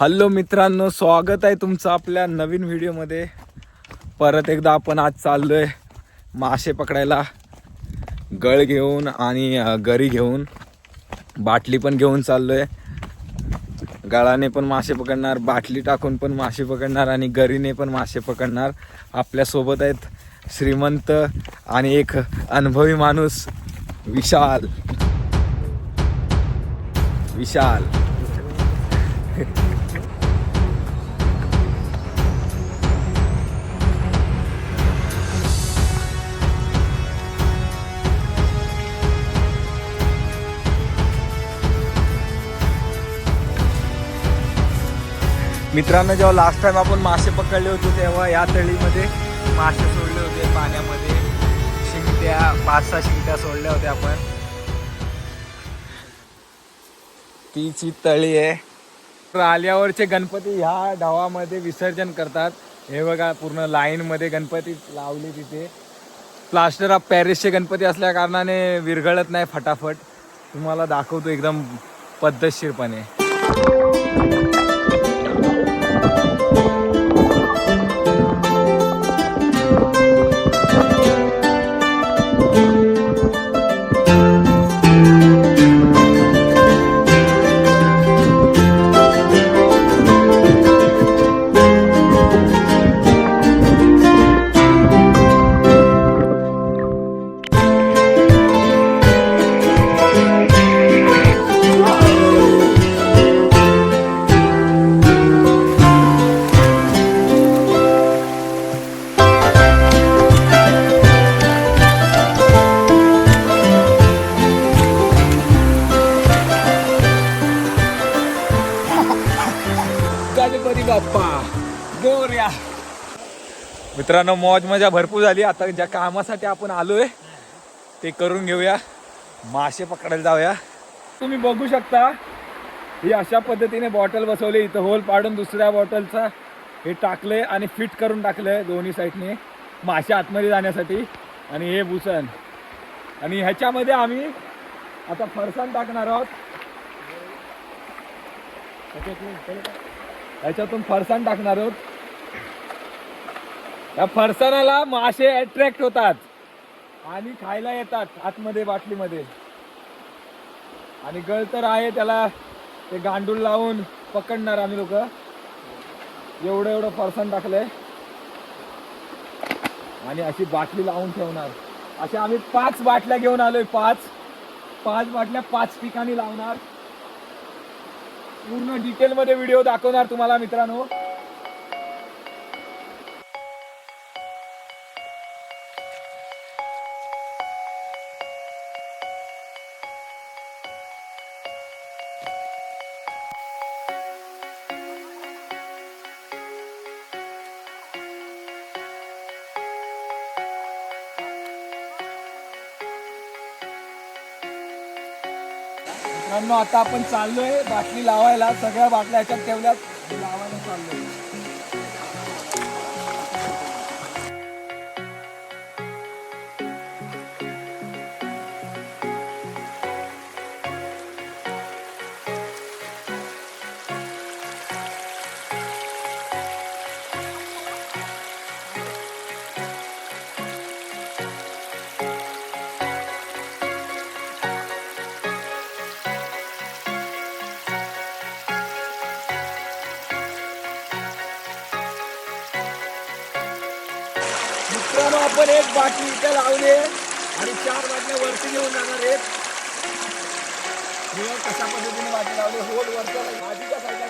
Hello मित्रांनो स्वागत आहे तुमचं आपल्या नवीन व्हिडिओमध्ये. परत एकदा आपण आज चाललोय मासे पकडायला. गळ घेऊन आणि गरी घेऊन. बाटली पण घेऊन चाललोय. गळाने पण मासे पकडणार बाटली टाकून पण मासे पकडणार आणि गरीने पण मासे पकडणार. आपल्यासोबत आहेत श्रीमंत आणि एक अनुभवी माणूस विशाल. विशाल. मित्रांनो जेव्हा लास्ट टाइम आपण मासे पकडले होते तेव्हा या तळीमध्ये मासे सोडले होते पाण्यामध्ये शिंगट्या पाच सहा शिंगट्या सोडल्या होत्या आपण. तीची तळी आहे. आल्यावरचे गणपती ह्या डावामध्ये विसर्जन करतात. हे बघा पूर्ण लाईन मध्ये गणपती लावली तिथे. प्लास्टर ऑफ पॅरिसचे गणपती असल्या कारणाने विरघळत नाही फटाफट. तुम्हाला दाखवतो एकदम पद्धतशीरपणे. मित्रांनो मौज मजा भरपूर झाली. आता ज्या कामासाठी आपण आलोय ते करून घेऊया. मासे पकडायला जाऊया. तुम्ही बघू शकता ही अशा पद्धतीने बॉटल बसवली. इथं होल पाडून दुसऱ्या बॉटलचा हे टाकलंय आणि फिट करून टाकलंय दोन्ही साईडने मासे आतमध्ये जाण्यासाठी. आणि हे भूषण. आणि ह्याच्यामध्ये आम्ही आता फरसाण टाकणार आहोत. ह्याच्यातून फरसाण टाकणार आहोत. या फरसाणाला मासे अट्रॅक्ट होतात. आणि खायला येतात आतमध्ये बाटलीमध्ये. आणि गळ तर आहे त्याला ते गांडूळ लावून पकडणार आम्ही लोक. एवढं एवढं फरसाण टाकलंय. आणि अशी बाटली लावून ठेवणार. अशा आम्ही पाच बाटल्या घेऊन आलोय पाच. पाच बाटल्या पाच ठिकाणी लावणार. पूर्ण डिटेल मध्ये व्हिडिओ दाखवणार तुम्हाला मित्रांनो. मित्रांनो आता आपण चाललोय बाटली लावायला. सगळ्या बाटल्या ह्याच्यात ठेवल्यात. लावायला चाललोय. आपण एक बाटली इथे लावले. आणि चार बाटल्या वरती घेऊन जाणार आहेत. कशा पद्धतीने बाटली लावली होल वरच्या बाजूच्या साईडला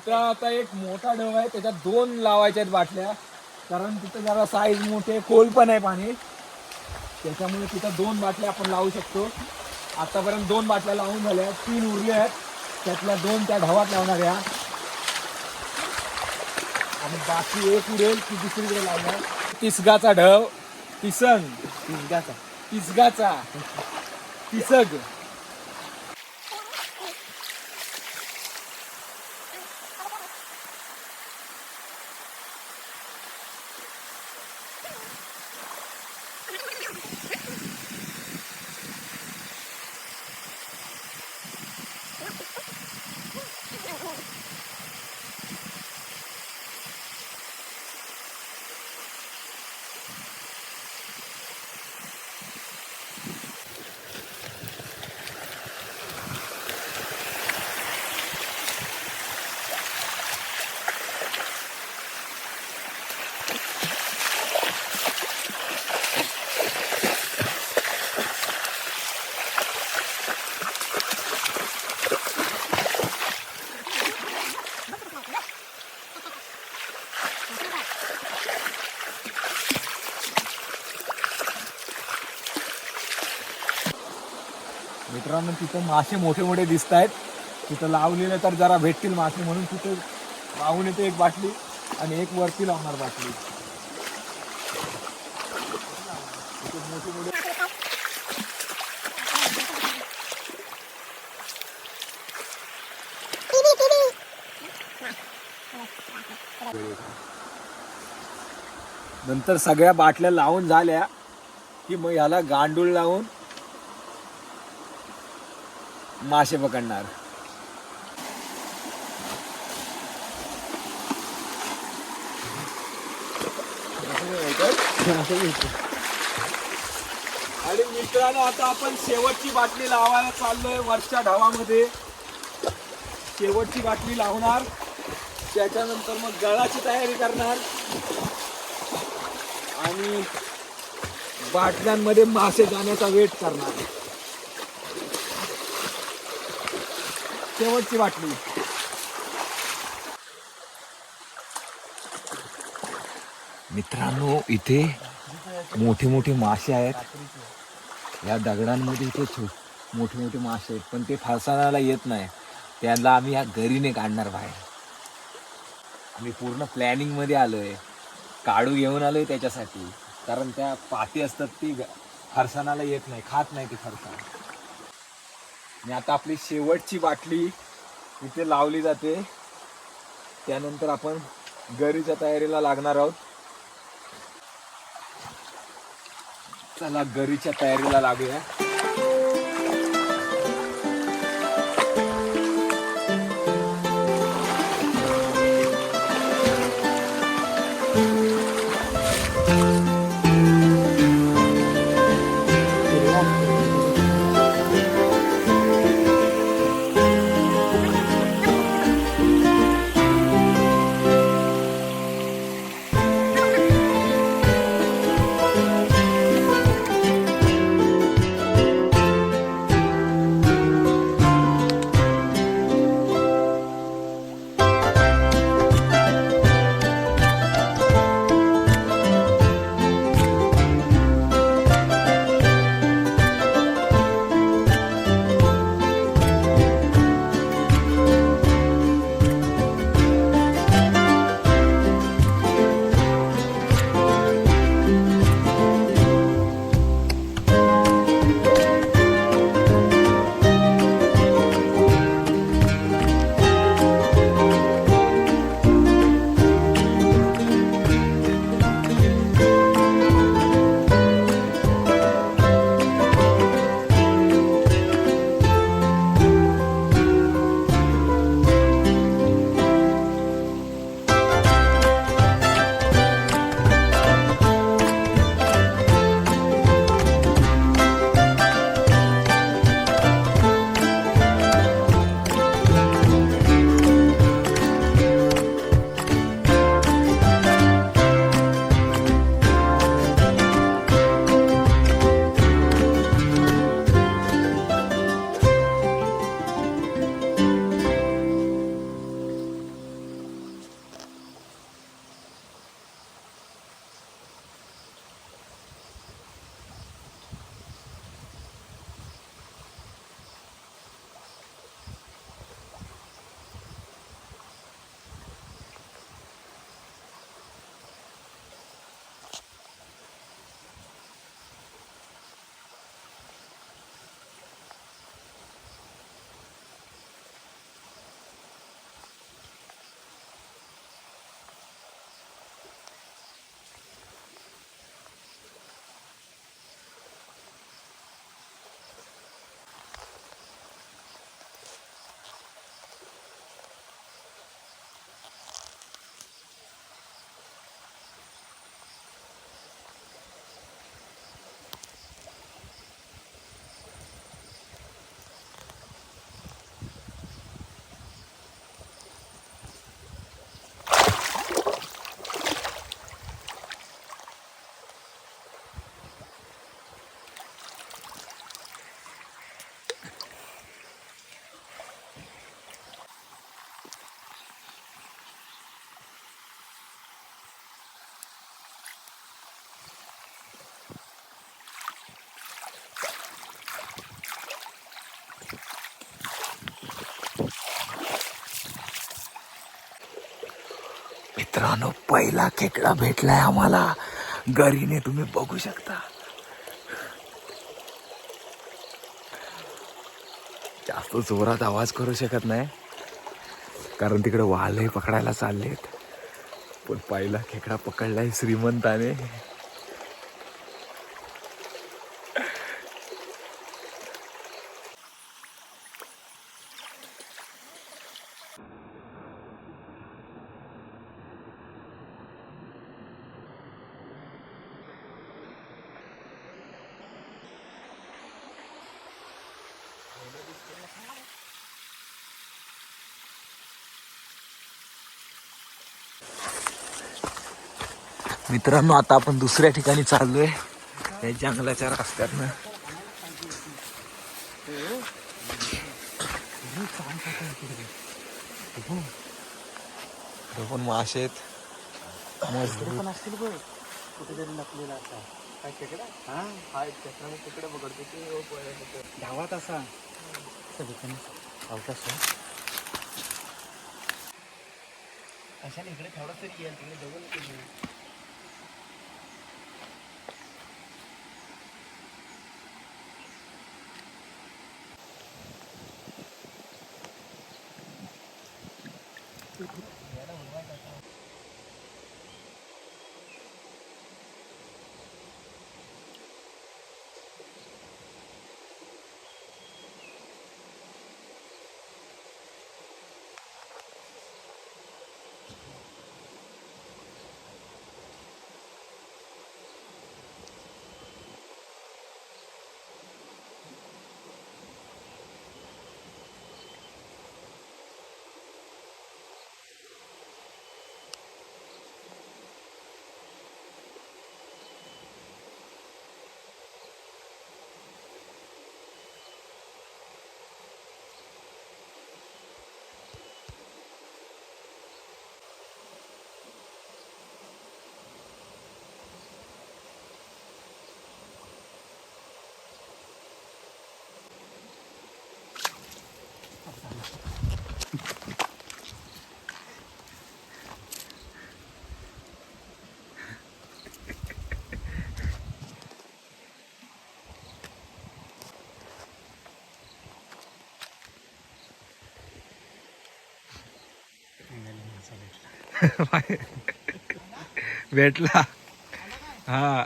इथं आता एक मोठा ढव आहे त्याच्यात दोन लावायच्या आहेत बाटल्या. कारण तिथं जरा साईज मोठे खोल पण आहे पाणी. त्याच्यामुळे तिथं दोन बाटल्या आपण लावू शकतो. आतापर्यंत दोन बाटल्या लावून झाल्या तीन उरल्या आहेत. त्यातल्या दोन त्या ढवात लावणार या. आणि बाकी एक उरेल ती दुसरीकडे लावणार. तिसगाचा ढव तिसंग. पिंगाचा तिसगाचा. तिसग. कारण तिथं मासे मोठे मोठे दिसत आहेत तिथं लावलेले तर जरा भेटतील मासे म्हणून तिथं लावून येते एक बाटली आणि एक वरती लावणार बाटली. मोठे मोठे नंतर सगळ्या बाटल्या लावून झाल्या की मग ह्याला गांडूळ लावून मासे पकडणार. आणि मित्रांनो आता आपण शेवटची बाटली लावायला चाललोय वरच्या ढावामध्ये. शेवटची बाटली लावणार. त्याच्यानंतर मग गळाची तयारी करणार. आणि बाटल्यांमध्ये मासे जाण्याचा वेट करणार. शेवटची वाटली मित्रांनो इथे मोठे मोठे मासे आहेत. या दगडांमध्ये इथे छो मोठे मोठे मासे आहेत पण ते फरसाणाला येत नाही. त्यांना आम्ही या घरीने काढणार बाहेर. आम्ही पूर्ण प्लॅनिंगमध्ये आलोय. काढू घेऊन आलोय त्याच्यासाठी. कारण त्या पाती असतात ती फरसाणाला येत नाही खात नाही ती फरसाण. आणि आता आपली शेवटची बाटली इथे लावली जाते. त्यानंतर आपण गरीच्या तयारीला लागणार आहोत. चला गरीच्या तयारीला लागूया. मित्रांनो पहिला खेकडा भेटलाय आम्हाला. गरीने तुम्ही बघू शकता. जास्त जोरात आवाज करू शकत नाही. कारण तिकडे वालही पकडायला चाललेत. पण पहिला खेकडा पकडलाय श्रीमंताने. मित्रांनो आता आपण दुसऱ्या ठिकाणी चाललोय. या जंगलाच्या रस्त्यातनं. पण मासे आहेत. पण असतील कुठेतरी असा काय पकडतो धावात असा. इकडे थोडा तरी येईल तिकडे भेटला. हा.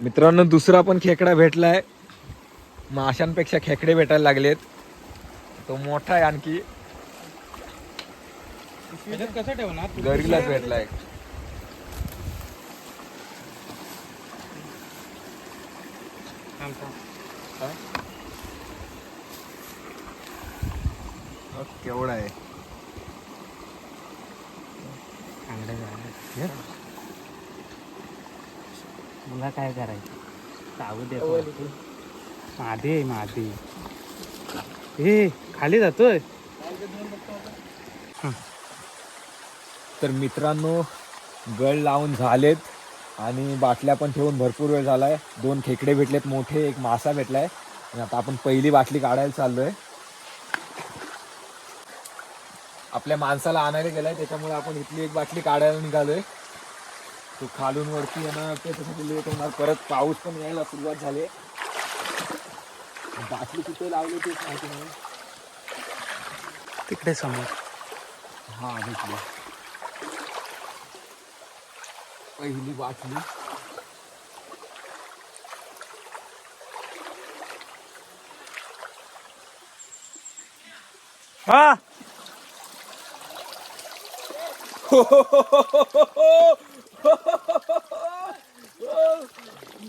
मित्रांनो दुसरा पण खेकडा भेटलाय. माशांपेक्षा खेकडे भेटायला लागलेत. तो मोठा आहे आणखी. कसं ठेवणार? गरीलाच भेटलाय. केवढा आहे? मुला काय करायचं? चावू दे मादी आहे मादी. हे खाली जातोय. तर मित्रांनो गळ लावून झालेत आणि बाटल्या पण ठेवून भरपूर वेळ झालाय. दोन खेकडे भेटलेत मोठे एक मासा भेटलाय. आणि आता आपण पहिली बाटली काढायला चाललोय. आपल्या माणसाला आणायला गेलाय त्याच्यामुळे आपण इथली एक बाटली काढायला निघालोय. तो खालून वरती येणार त्याच्यासाठी लेट होणार. परत पाऊस पण यायला सुरुवात झाली बाटली कुठे लावली तेच माहिती नाही. तिकडे समोर. हा भेटली. पहिली बाटली. हा.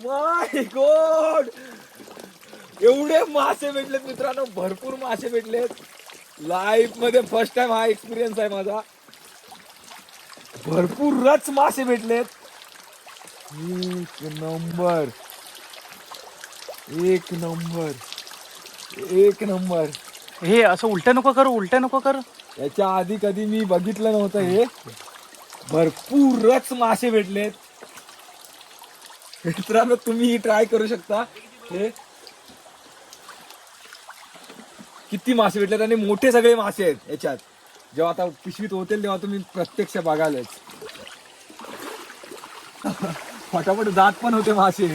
माय गॉड एवढे मासे भेटलेत मित्रांनो भरपूर मासे भेटलेत. लाईफमध्ये फर्स्ट टाइम हा एक्सपिरियन्स आहे माझा. भरपूरच मासे भेटलेत. एक नंबर एक नंबर एक नंबर हे असं उलट्या नको करू उलट्या नको करू. याच्या आधी कधी मी बघितलं नव्हतं हे. भरपूरच मासे भेटलेत. मित्रांनो तुम्ही ट्राय करू शकता. हे. किती मासे भेटलेत आणि मोठे सगळे मासे आहेत याच्यात. जेव्हा आता पिशवीत होतील तेव्हा तुम्ही प्रत्यक्ष बघालच. फटाफट जात पण होते मासे.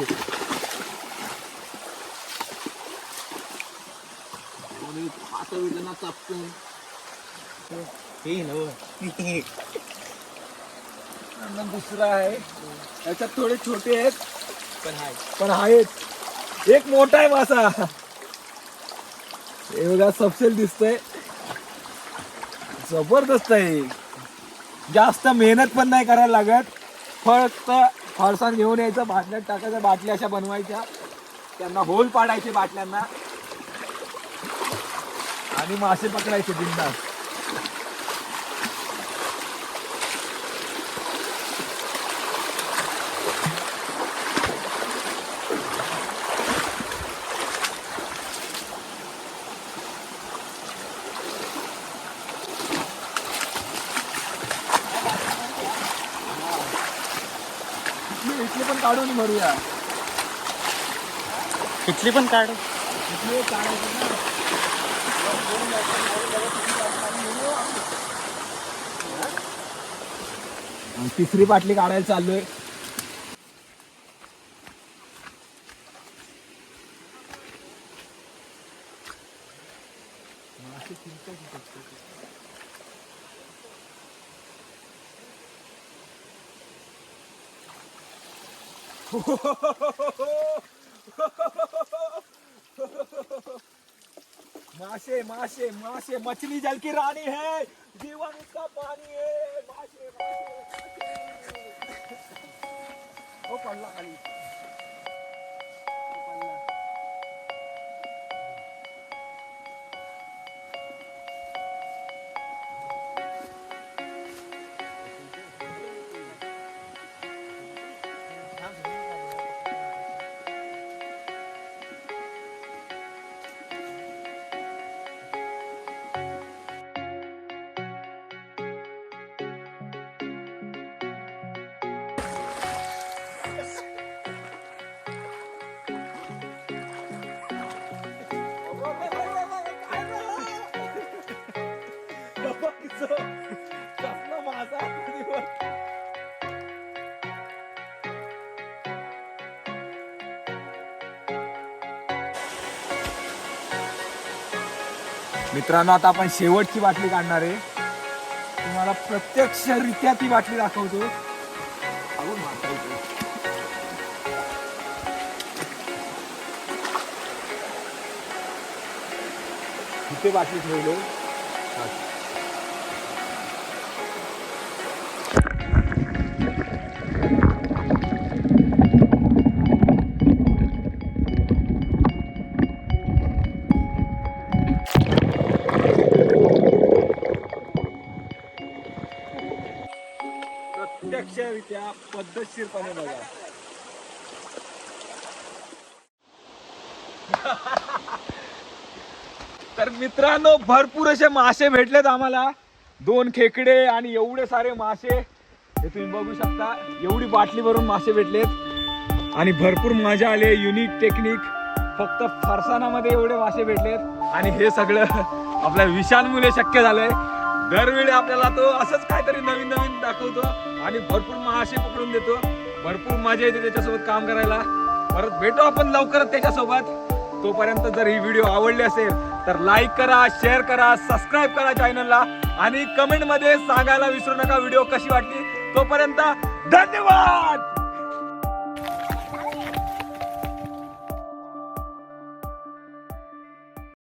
हे नव दुसरा आहे. त्याच्यात थोडे छोटे आहेत. पण हाय. पण आहेत. एक मोठा आहे मासा. हे बघा सपशेल दिसतंय. जबरदस्त आहे. जास्त मेहनत पण नाही करायला लागत. फक्त फरसाण घेऊन यायचं बाटल्यात टाकायचं बाटल्या अशा बनवायच्या. त्यांना होल पाडायचे बाटल्यांना. आणि मासे पकडायचे बिंदास इथली इथली पण काढून भरूया. तिथली पण काढ. काढायची ना. तिसरी बाटली काढायला चाललोय. माशे माशे माशे, मछली जल की रानी है। जीवन उसका पानी है। माशे माशे माशे. ओ, पल्ला खाली। मित्रांनो आता आपण शेवटची बाटली काढणार आहे. तुम्हाला प्रत्यक्षरित्या ती बाटली दाखवतो. तिथे इथे. बाटली ठेवलो. पद्धतशीरपणे बघा. तर मित्रांनो भरपूर असे मासे भेटलेत आम्हाला. दोन खेकडे आणि एवढे सारे मासे. हे तुम्ही बघू शकता एवढी बाटली भरून मासे भेटलेत. आणि भरपूर मजा आले युनिक टेक्निक फक्त फरसाणामध्ये एवढे मासे भेटलेत. आणि हे सगळं आपल्या विशालमुळे शक्य झालंय. दरवेळी आपल्याला तो असंच काहीतरी नवीन नवीन दाखवतो. आणि भरपूर मासे पकडून देतो. भरपूर मजा येते त्याच्यासोबत काम करायला. परत भेटू आपण लवकरच त्याच्यासोबत. तोपर्यंत जर ही व्हिडिओ आवडली असेल तर लाईक करा शेअर करा सबस्क्राईब करा चॅनलला आणि कमेंटमध्ये सांगायला विसरू नका व्हिडिओ कशी वाटली. तोपर्यंत धन्यवाद!